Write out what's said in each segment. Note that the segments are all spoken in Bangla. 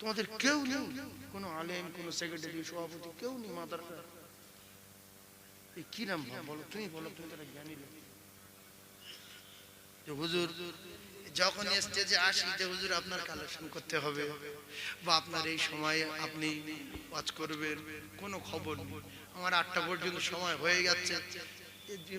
তোমাদের কেউ নেই। কোনো আলেম, কোনো সেক্রেটারি, সভাপতি, কেউ নেই মাদার কি নাম বলো? তুমি বলো, তুমি তারা জ্ঞানী হুজুর, যখন স্টেজে আসি, যে হুজুর, আপনার কালেকশন করতে হবে বা আপনার এই সময়ে আপনি ওয়াজ করবেন, কোনো খবর আমার আটটা পর্যন্ত সময় হয়ে যাচ্ছে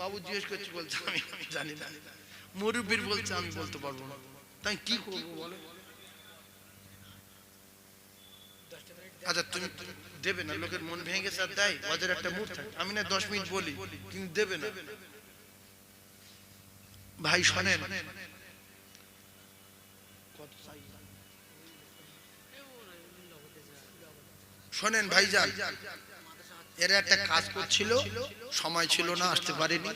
বাবু জিজ্ঞেস করছে, বলছে আমি জানি না। মুরব্বীর বলছে, আমি বলতে পারব না। তাই কি করব বলো? আচ্ছা তুমি দেবে না, লোকের মন ভেঙে গেছে, আর দেয় ওদের একটা মুড থাকে। আমি না দশ মিনিট বলি, কিন্তু দেবে না। ভাই, শোনেন। শোনেন এরা একটা কাজ করছিল, সময় ছিল না, আসতে পারেনি।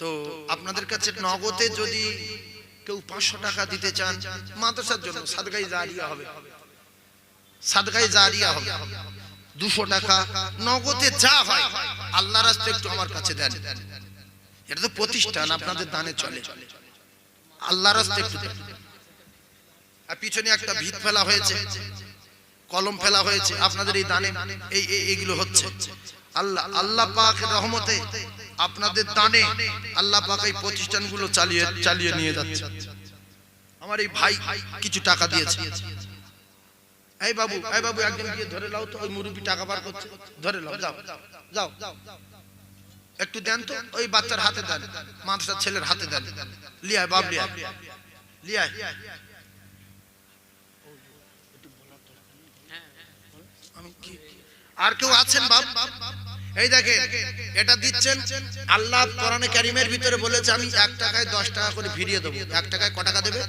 তো আপনাদের কাছে নগদে যদি কেউ পাঁচশো টাকা দিতে চান, মাদ্রাসার জন্য সাদগাই জারিয়া হবে। সাদগাই জারিয়া হবে। দুশো টাকা নগদে যা হয় আল্লাহ রাস্তে একটু আমার কাছে দেন। এটা তো প্রতিষ্ঠান, আপনাদের দানে চলে। আল্লাহ রাস্তে একটু দেন। আর পিছনে একটা ভিত ফেলা হয়েছে, কলম ফেলা হয়েছে, আপনাদের এই দানে, এই, এই- এইগুলো হচ্ছে। আল্লাহ আল্লাহ পাক রহমতে আপনাদের দানে আল্লাহ পাক এই প্রতিষ্ঠানগুলো চালিয়ে চালিয়ে নিয়ে যাচ্ছে। আমার এই ভাই কিছু টাকা দিয়েছে। এই বাবু এই বাবু একজন গিয়ে ধরে লাও তো, ওই মুরব্বী টাকা বার করছে। ধরে লাও যাও যাও। একটু দেন তো, ওই বাচ্চার হাতে দেন ছেলের হাতে দেন। লিয়ায়, বাপ লিয়ায়। লিয়ায়। আর কেউ আছেন, বাপ? এই দেখেন, এটা দিচ্ছেন আল্লাহ কোরআনে কারিমের ভিতরে বলেছে, আমি এক টাকায় দশ টাকা করে ফিরিয়ে দেবো। এক টাকায় ক টাকা দেবে?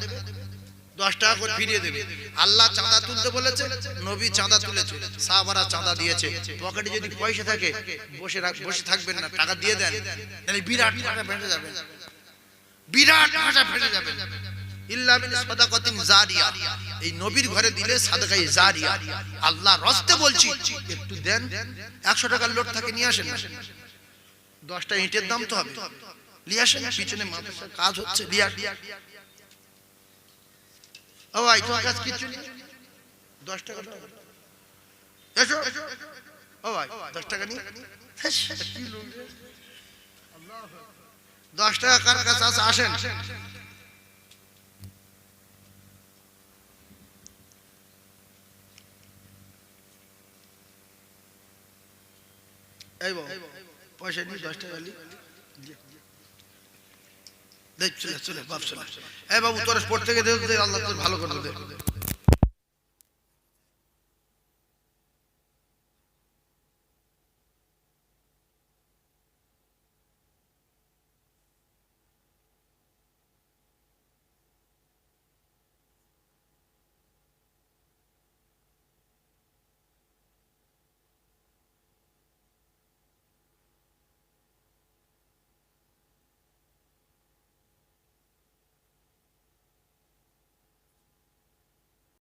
দশ টাকা করে ফিরিয়ে দেবে। আল্লাহ চাঁদা তুলতে বলেছে, নবী চাঁদা তুলেছে, সাহাবারা চাঁদা দিয়েছে। পকেটে যদি পয়সা থাকে, বসে বসে থাকবেন না, টাকা দিয়ে দেন, তাহলে বিরাট টাকা ফেটে যাবে। বিরাট ভাষা ফেটে যাবে। এই নবীর ঘরে দিলে আল্লাহ বলছি, একটু দেন 100 টাকার থাকে, নিয়ে আসেন। 10টা ইটের দাম তো হবে। পিছনে কাজ হচ্ছে ও ভাই তোমার কাছে নেই? 10 টাকা ও ভাই 10 টাকা? দশ টাকা কার কাছে আছে? আসেন। পয়সা নিয়ে দশ টাকা দেখ চলে চলে বাপ চলে এই বাবু, তোর পড়তে গিয়ে আল্লাহ তোর ভালো করে দে।